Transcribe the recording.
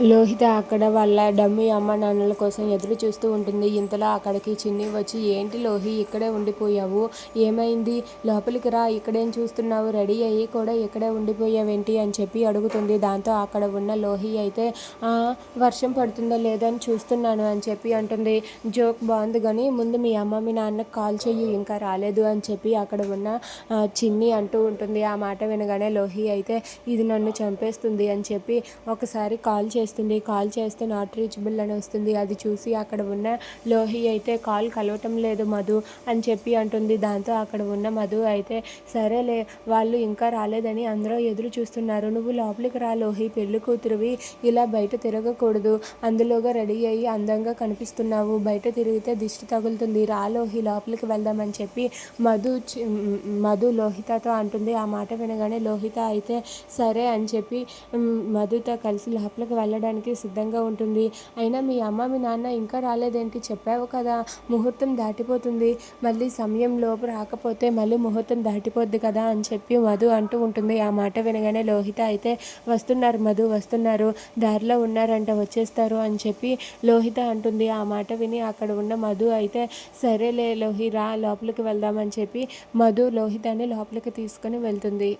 లోహిత అక్కడ వాళ్ళ డమ్మి అమ్మ నాన్నల కోసం ఎదురు చూస్తూ ఉంటుంది. ఇంతలో అక్కడికి చిన్ని వచ్చి ఏంటి లోహి ఇక్కడే ఉండిపోయావు? ఏమైంది? లోపలికి రా ఇక్కడేం చూస్తున్నావు? రెడీ అయ్యి కూడా ఇక్కడే ఉండిపోయావేంటి? అని చెప్పి అడుగుతుంది. దాంతో అక్కడ ఉన్న లోహి అయితే వర్షం పడుతుందో లేదో అని చూస్తున్నాను అని చెప్పి అంటుంది. జోక్ బాగుంది కానీ ముందు మీ అమ్మ మీ నాన్నకు కాల్ చెయ్యి ఇంకా రాలేదు అని చెప్పి అక్కడ ఉన్న చిన్ని అంటూ ఉంటుంది. ఆ మాట వినగానే లోహి అయితే ఇది నన్ను చంపేస్తుంది అని చెప్పి ఒకసారి కాల్ చేస్తుంది కాల్ చేస్తే నాట్ రీచబుల్ అని వస్తుంది. అది చూసి అక్కడ ఉన్న లోహి అయితే కాల్ కలవటం లేదు మధు అని చెప్పి అంటుంది. దాంతో అక్కడ ఉన్న మధు అయితే సరేలే వాళ్ళు ఇంకా రాలేదని అందరూ ఎదురు చూస్తున్నారు. నువ్వు లోపలికి రా లోహి పెళ్ళి కూతురువి ఇలా బయట తిరగకూడదు. అందులోగా రెడీ అయ్యి అందంగా కనిపిస్తున్నావు. బయట తిరిగితే దిష్టి తగులుతుంది. రా లోహి లోపలికి వెళ్దామని చెప్పి మధు చి- మధు లోహితతో అంటుంది. ఆ మాట వినగానే లోహిత అయితే సరే అని చెప్పి మధుతో కలిసి లోపలికి వెళ్ళడానికి సిద్ధంగా ఉంటుంది. అయినా మీ అమ్మ మీ నాన్న ఇంకా రాలేదేంటి? చెప్పావు కదా ముహూర్తం దాటిపోతుంది. మళ్ళీ సమయం లోపు రాకపోతే మళ్ళీ ముహూర్తం దాటిపోద్ది కదా అని చెప్పి మధు అంటూ ఉంటుంది. ఆ మాట వినగానే లోహిత అయితే వస్తున్నారు మధు వస్తున్నారు. దారిలో ఉన్నారంట వచ్చేస్తారు అని చెప్పి లోహిత అంటుంది. ఆ మాట విని అక్కడ ఉన్న మధు అయితే సరేలే లోహి రా లోపలికి వెళ్దామని చెప్పి మధు లోహితాన్ని లోపలికి తీసుకొని వెళ్తుంది.